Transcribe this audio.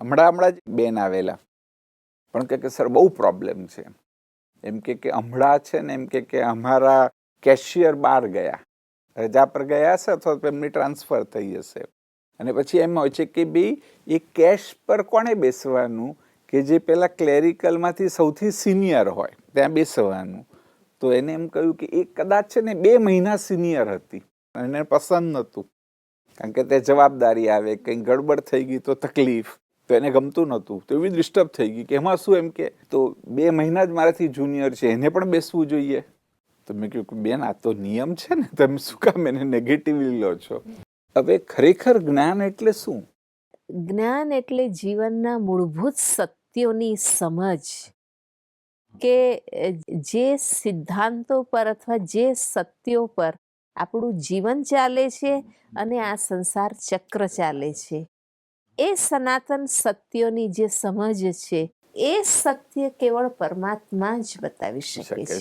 હમણાં હમણાં જ બેન આવેલા. પણ કે, સર, બહુ પ્રોબ્લેમ છે. એમ કે કે, હમણાં છે ને, એમ કે, અમારા કેશિયર બહાર ગયા. રજા પર ગયા હશે અથવા તો એમની ટ્રાન્સફર થઈ હશે. અને પછી એમ હોય છે કે, ભાઈ, એ કેશ પર કોણે બેસવાનું? કે જે પેલા ક્લેરિકલમાંથી સૌથી સિનિયર હોય, ત્યાં બેસવાનું? તો એને એમ કહ્યું કે, એ કદાચ છે ને, બે મહિના સિનિયર હતી. એને પસંદ નહોતું. કારણ કે તે જવાબદારી આવે, કંઈ ગડબડ થઈ ગઈ તો તકલીફ. તો એને ગમતું નહોતું. તો એવી ડિસ્ટર્બ થઈ ગઈ કે એમાં શું એમ કે? તો બે મહિના જ મારાથી જુનિયર છે, એને પણ બેસવું જોઈએ. તો મેં કહ્યું કે બેન, આ તો નિયમ છે ને, તમે શું કામ એને નેગેટિવલી લો છો? હવે ખરેખર જ્ઞાન એટલે શું? જ્ઞાન એટલે જીવનના મૂળભૂત સત્યોની સમજ કે જે સિદ્ધાંતો પર અથવા જે સત્યો પર આપણું જીવન ચાલે છે અને આ સંસાર ચક્ર ચાલે છે. એ સનાતન સત્યોની જે સમજ છે એ સત્ય કેવળ પરમાત્મા જ બતાવી શકે છે.